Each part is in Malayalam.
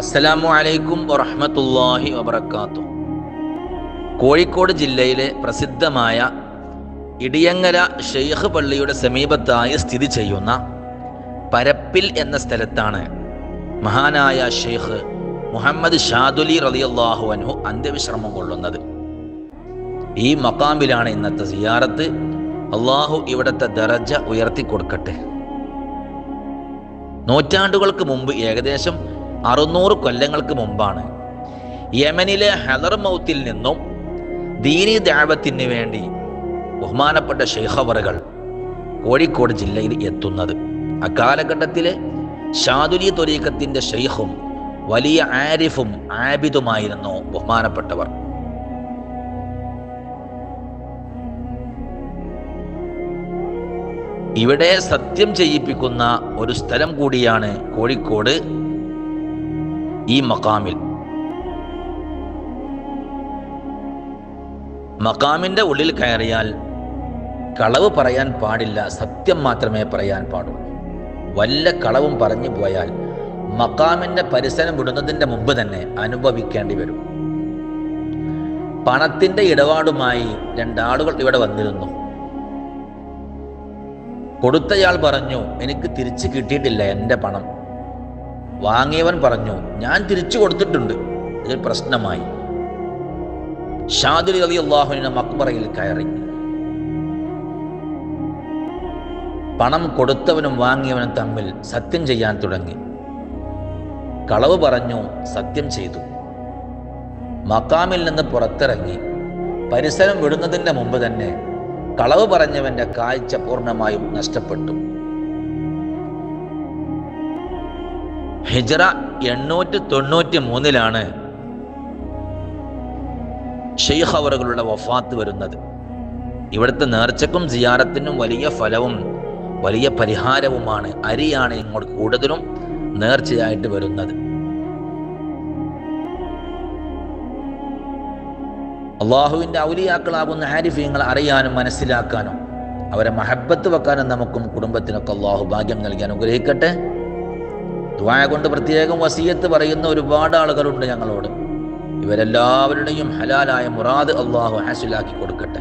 അസ്സലാമു അലൈക്കും വറഹ്മത്തുള്ളാഹി വബർക്കാത്തു കോഴിക്കോട് ജില്ലയിലെ പ്രസിദ്ധമായ ഇടിയങ്ങര ഷെയ്ഖ് പള്ളിയുടെ സമീപത്തായി സ്ഥിതി ചെയ്യുന്ന പരപ്പിൽ എന്ന സ്ഥലത്താണ് മഹാനായ ഷെയ്ഖ് മുഹമ്മദ് ഷാദുലി റളിയല്ലാഹു അൻഹു അന്ത്യവിശ്രമം കൊള്ളുന്നത്. ഈ മക്കാമിലാണ് ഇന്നത്തെ സിയാറത്ത്. അള്ളാഹു ഇവിടുത്തെ ദറജ ഉയർത്തി കൊടുക്കട്ടെ നൂറ്റാണ്ടുകൾക്ക് മുമ്പ് ഏകദേശം അറുന്നൂറ് കൊല്ലങ്ങൾക്ക് മുമ്പാണ്. യമനിലെ ഹലർ മൗത്തിൽ നിന്നും ദീനി ദേവത്തിന് വേണ്ടി ബഹുമാനപ്പെട്ട ഷെയ്ഖവറുകൾ കോഴിക്കോട് ജില്ലയിൽ എത്തുന്നത്. അക്കാലഘട്ടത്തിലെ ഷാദുലി തൊരീക്കത്തിന്റെ ഷെയ്ഖും വലിയ ആരിഫും ആബിദുമായിരുന്നു ബഹുമാനപ്പെട്ടവർ. ഇവിടെ സത്യം ചെയ്യിപ്പിക്കുന്ന ഒരു സ്ഥലം കൂടിയാണ് കോഴിക്കോട്. ഈ മക്കാമിൽ മക്കാമിന്റെ ഉള്ളിൽ കയറിയാൽ കളവ് പറയാൻ പാടില്ല സത്യം മാത്രമേ പറയാൻ പാടുള്ളൂ വല്ല കളവും പറഞ്ഞു പോയാൽ മക്കാമിന്റെ പരിസരം വിടുന്നതിന്റെ മുമ്പ് തന്നെ അനുഭവിക്കേണ്ടി വരും. പണത്തിന്റെ ഇടപാടുമായി രണ്ടാളുകൾ ഇവിടെ വന്നിരുന്നു. കൊടുത്തയാൾ പറഞ്ഞു എനിക്ക് തിരിച്ചു കിട്ടിയിട്ടില്ല എന്റെ പണം. വാങ്ങിയവൻ പറഞ്ഞു ഞാൻ തിരിച്ചു കൊടുത്തിട്ടുണ്ട്. ഇത് പ്രശ്നമായി. ഷാദുലി അലി അള്ളാഹുവിനെ മക്ബറയിൽ കയറി. പണം കൊടുത്തവനും വാങ്ങിയവനും തമ്മിൽ സത്യം ചെയ്യാൻ തുടങ്ങി. കളവ് പറഞ്ഞു സത്യം ചെയ്തു. മക്കാമിൽ നിന്ന് പുറത്തിറങ്ങി. പരിസരം വിടുന്നതിന്റെ മുമ്പ് തന്നെ കളവ് പറഞ്ഞവന്റെ കാഴ്ച പൂർണമായും നഷ്ടപ്പെട്ടു. ഹിജറ എണ്ണൂറ്റി തൊണ്ണൂറ്റി മൂന്നിലാണ് ഷെയ്ഖ് അവറുകളുടെ വഫാത്ത് വരുന്നത്. ഇവിടുത്തെ നേർച്ചക്കും സിയാറത്തിനും വലിയ ഫലവും വലിയ പരിഹാരവുമാണ് അരിയാണ് ഇങ്ങോട്ട് കൂടുതലും നേർച്ചയായിട്ട് വരുന്നത്. അള്ളാഹുവിന്റെ ഔലിയാക്കളാകുന്ന ഹാരിഫീങ്ങൾ അറിയാനും മനസ്സിലാക്കാനും അവരെ മഹബത്ത് വെക്കാനും നമുക്കും കുടുംബത്തിനൊക്കെ അള്ളാഹു ഭാഗ്യം നൽകി അനുഗ്രഹിക്കട്ടെ. ദ്വായ കൊണ്ട് പ്രത്യേകം വസീയത്ത് പറയുന്ന ഒരുപാട് ആളുകളുണ്ട് ഞങ്ങളോട്. ഇവരെല്ലാവരുടെയും ഹലാലായ മുറാദ് അള്ളാഹു ഹാസിലാക്കി കൊടുക്കട്ടെ.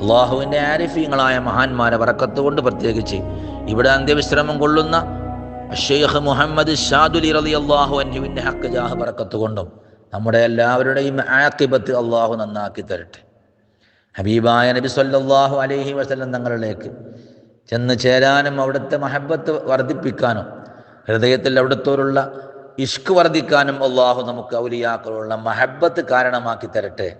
അള്ളാഹുവിന്റെ ആരിഫീങ്ങളായ മഹാന്മാരെ വറക്കത്ത് കൊണ്ട് പ്രത്യേകിച്ച് ഇവിടെ അന്ത്യവിശ്രമം കൊള്ളുന്ന ഷെയ്ഖ് മുഹമ്മദ് ഷാദുലി റലി അള്ളാഹു അന്നുവിന്റെ ഹക്ക് ജാഹ് ബറക്കത്ത് കൊണ്ടും നമ്മുടെ എല്ലാവരുടെയും ആക്കിബത്ത് അള്ളാഹു നന്നാക്കി തരട്ടെ. ഹബീബായ നബി സല്ലാഹു അലൈഹി വസല്ലം തങ്ങളിലേക്ക് ചെന്ന് ചേരാനും അവിടുത്തെ മഹബത്ത് വർദ്ധിപ്പിക്കാനും ഹൃദയത്തിൽ അവിടുത്തോരുള്ള ഇഷ്ക് വർദ്ധിക്കാനും അള്ളാഹു നമുക്ക് ഔലിയാക്കളുള്ള മഹബത്ത് കാരണമാക്കി തരട്ടെ.